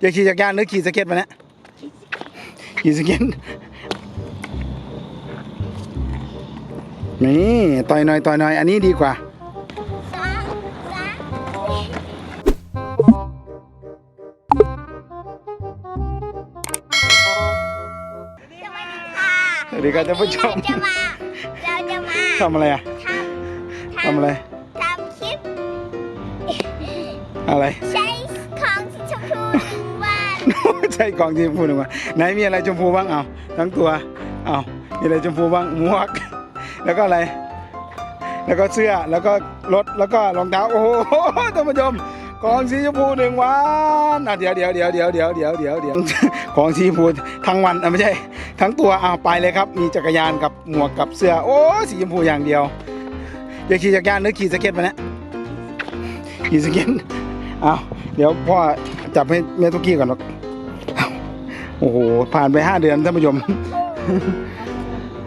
อยากขี่จักรยานหรือขี่สเก็ตมาเนี่ยขี่สเก็ตนี่ต่อยหน่อยต่อยหน่อยอันนี้ดีกว่าสามสามสวัสดีค่ะสวัสดีครับท่านผู้ชมเราจะมาเราจะมาทำอะไรอะทำทำอะไรทำคลิปอะไรใช้ ใช่กล่องที่พูดออกมาไหนมีอะไรชมพูบ้างเอาทั้งตัวเอามีอะไรชมพูบ้างหมวก แล้วก็อะไร แล้วก็เสื้อแล้วก็รถแล้วก็รองเท้าโอ้โหท่านผู้ชมกล่องสีชมพูหนึ่งวันอะเดี๋ยวเดี๋ยวเดี๋ยวเดี๋ยวเดี๋ยวเดี๋ยวเดี๋ยวเดี๋ยวของสีชมพูทั้งวันอะไม่ใช่ ทั้งตัวเอาไปเลยครับ มีจักรยานกับหมวกกับเสื้อ โอ้สีชมพูอย่างเดียวอยากขี่จักรยานหรือขี่สเก็ตมาเนี่ยขี่สเก็ตเอาเดี๋ยวพ่อจับให้แม่ทุกกี้ก่อนหรอกเอา โอ้โห ผ่านไปห้าเดือนท่านผู้ชม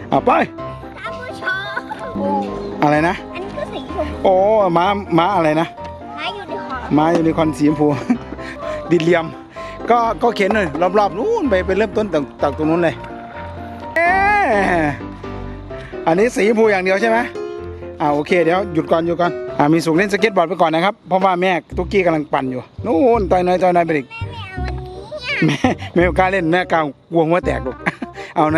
เอาไป ท่านผู้ชมอะไรนะ อันนี้ก็สีชมพูโอ้ม้าม้าอะไรนะม้าอยู่ในหอม้ายูนิคอร์นสีชมพู ดินเหลี่ยม ก็ก็เข็นเลยรอบๆนู้นไปไปเริ่มต้นจากจากตรงนู้นเลยเอ๊ะอันนี้สีชมพูอย่างเดียวใช่ไหมอ่าโอเคเดี๋ยวหยุดก่อนหยุดก่อนอ่ามีสุกเล่นสเก็ตบอร์ดไปก่อนนะครับ เพราะว่าแม่ตุ๊กกี้กำลังปั่นอยู่ นู่นต่อยน้อยต่อยน้อยไปอีก แม่ไม่เอาอันนี้อะ แม่แม่ไม่กล้าเล่นแม่กล้ากลัวหัวแตกลูกเอาไหน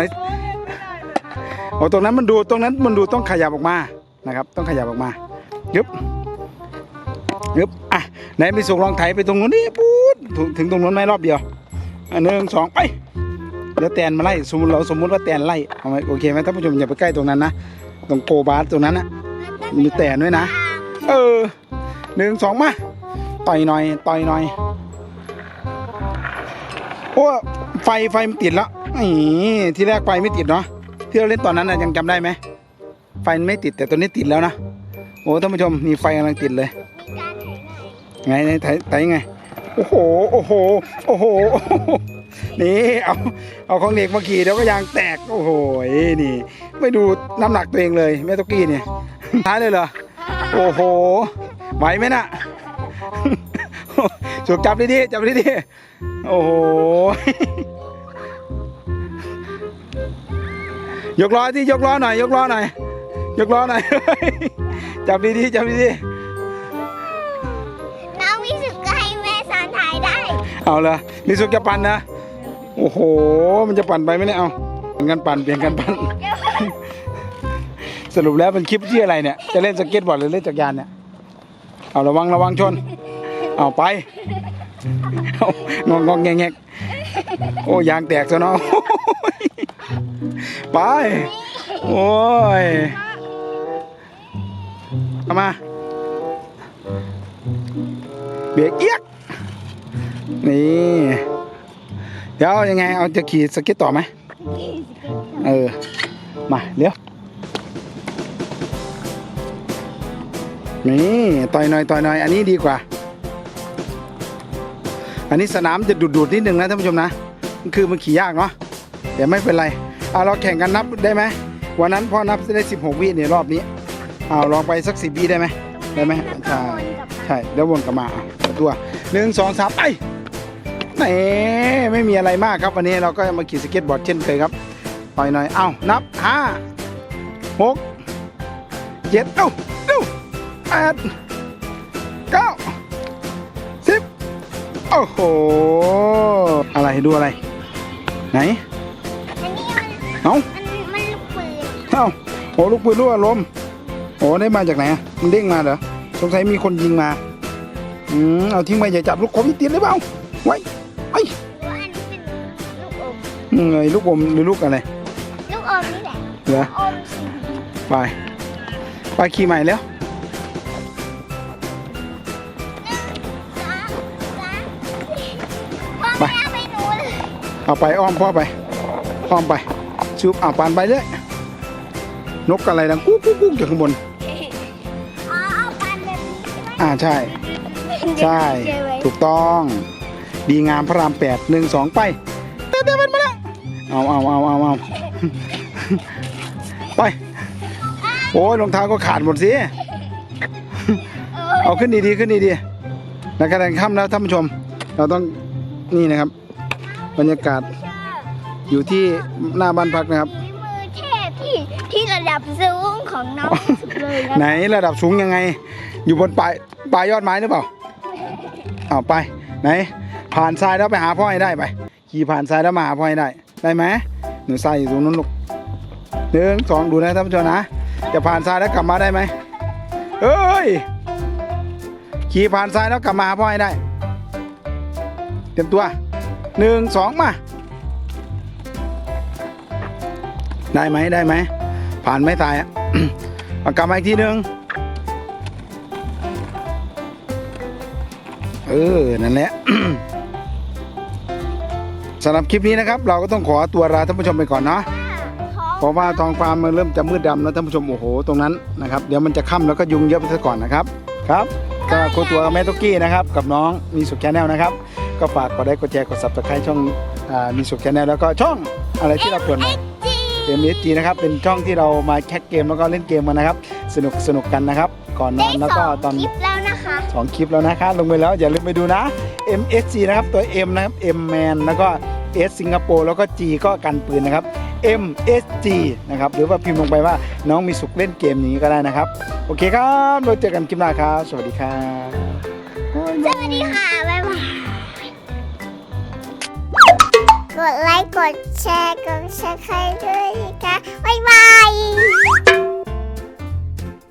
โอ้ตรงนั้นมันดูตรงนั้นมันดูต้องขยับออกมานะครับ ต้องขยับออกมายึบยึบอะไหนมีสุกลองไถไปตรงนู้นนี่ปูดถึงถึงตรงนู้นไหมรอบเดียวอันหนึ่งสองไปเดี๋ยวแตนมาไล่สมมติเราสมมติว่าแตนไล่เอาไหมโอเคไหมท่านผู้ชมอย่าไปใกล้ตรงนั้นนะตรงโกบาสตรงนั้นนะมีแตนด้วยนะ เออหนึ่งสองมาต่อยหน่อยต่อยหน่อย โอ้ไฟไฟมันติดแล้วนี่ที่แรกไฟไม่ติดเนาะที่เราเล่นตอนนั้นนะยังจำได้ไหมไฟไม่ติดแต่ตัวนี้ติดแล้วนะโอ้ท่านผู้ชมนี่ไฟกำลังติดเลยไงไงไถไถไงโอ้โหโอ้โหโอ้โหนี่เอาเอาของเด็กมาขี่เดี๋ยวก็ยางแตกโอ้โหนี่ ไม่ดูน้ำหนักตัวเองเลยแม่ตุกกี้เนี่ยท้ายเลยเหรอโอ้โหไหวไหมน่ะ สุกจับดีๆจับดีๆโอ้โห ยกล้อที่ยกล้อหน่อย ยกล้อหน่อย ยกล้อหน่อย จับดีๆจับดีน้องวิสุทธ์ก็ให้แม่สอนถ่ายได้ ๆเอาเลยมีสุกจะปั่นนะ โอ้โห มันจะปั่นไปไหมเนี่ยเอาเปลี่ยนกันปั่นเปลี่ยนกันปั่น สรุปแล้วเป็นคลิปที่อะไรเนี่ย จะเล่นสเก็ตบอร์ดหรือเล่นจักรยานเนี่ย เอาระวังระวังชน เอาไปเอางองงองแงงแงกโอ้ยางแตกซะเนาะไป โอ้ยเอามาเบรกเอียกนี่เดี๋ยวยังไงเอาจะขี่สเก็ตต่อไหมเออ มาเดี๋ยวนี่ต่อยหน่อยต่อยหน่อยอันนี้ดีกว่า อันนี้สนามจะดูดๆนิดนึงนะท่านผู้ชมนะมันคือมันขี่ยากเนาะเดี๋ยวไม่เป็นไรเอาเราแข่งกันนับได้ไหมวันนั้นพ่อนับได้ 16 วิในรอบนี้เอาลองไปสักสิบวิได้ไหมได้ไหมใช่ใช่เดี๋ยววนกลับมาตัวหนึ่งสองสามไปนี่ไม่มีอะไรมากครับวันนี้เราก็มาขี่สเก็ตบอร์ดเช่นเคยครับต่อยหน่อย เอานับห้าหกเจ็ดเอ้าเอ้าแปด โอ้โห อะไรดูอะไร ไหน อันนี้มันเอ้ามันมันลูกปืนเอ้าโอ้ลูกปืนลูกอารมณ์โอ้ได้มาจากไหนอะมันเด้งมาเหรอสงสัยมีคนยิงมาอืมเอาทิ้งไปอย่าจับลูกคมที่ติดเลยเปล่าไว้ไอ้หรือว่าอันนี้เป็นลูกอมอืมไงลูกอมหรือลูกอะไรลูกอมนี่แหละเหรออมสี ไปไปขี่ใหม่แล้ว เอาไปอ้อมพ่อไป อ้อมไปชุบอ่าปานไปเลยนกอะไรดังกุ๊กกุ๊กกุ๊กจากข้างบน อ๋อเอาปันแบบนี้ใช่ไหมอ่าใช่ ใช่เจอไว้ถูกต้อง ดีงามพระรามแปดหนึ่งสองไปเต้เต้มันมาแล้วเอาเอาเอาเอาเอาไป โอ้ยรองเท้าก็ขาดหมดสิ เออเอาขึ้นดีๆขึ้นดีๆแล้วกระดันค่ำแล้วท่านผู้ชม เราต้องนี่นะครับ บรรยากาศอยู่ที่หน้าบ้านพักนะครับ ฝีมือเทพที่ที่ระดับสูงของน้องที่สุดเลยนะไหนระดับสูงยังไง อยู่บนปลายปลายยอดไม้หรือเปล่าเอาไปไหน ผ่านทรายแล้วไปหาพ่อให้ได้ไปขี่ผ่านทรายแล้วมาหาพ่อให้ได้ ได้ไหมหนูทรายอยู่ตรงนู้นลูกหนึ่งสองดูนะท่านผู้ชมนะจะผ่านทรายแล้วกลับมาได้ไหมเอ้ยขี่ผ่านทรายแล้วกลับมาหาพ่อให้ได้ เตรียมตัว หนึ่งสองมา ได้ไหมได้ไหม ผ่านไหม่ตายอะเอากลับมาอีกทีหนึ่งเออ นั่นแหละสำหรับคลิปนี้นะครับ เราก็ต้องขอตัวลาท่านผู้ชมไปก่อนเนาะเพราะว่าท้องฟ้ามันเริ่มจะมืดดำแล้วท่านผู้ชมโอ้โหตรงนั้นนะครับ เดี๋ยวมันจะค่ำแล้วก็ยุงเยอะไปซะก่อนนะครับ ครับก็โคตัวแม่ตุกกี้นะครับ กับน้องมีสุขแชนแนลนะครับ ก็ฝากกดไลค์กดแชร์กดซับสไครต์ช่องอ่ามีสุขแชนแนลแล้วก็ช่องอะไรที่เราเปิดมาเกมเอสจีนะครับเป็นช่องที่เรามาแคสเกมแล้วก็เล่นเกมกันนะครับ สนุกสนุกกันนะครับ ก่อนนได้อนแล้วสก็องตอนคลิปแล้วนะคะสองคลิปแล้วนะครับลงไปแล้วอย่าลืมไปดูนะ MSG นะครับตัว M นะครับ M Man แล้วก็ S สิงคโปร์แล้วก็ G ก็กันปืนนะครับ MSG นะครับหรือว่าพิมพ์ลงไปว่าน้องมีสุขเล่นเกมอย่างนี้ก็ได้นะครับ โอเคครับเราเจอกันคลิปหน้าครับ สวัสดีครับสวัสดีค่ะบ๊ายบาย กดไลค์ กดแชร์ กดแชร์ใครด้วยนะคะ บ๊ายบาย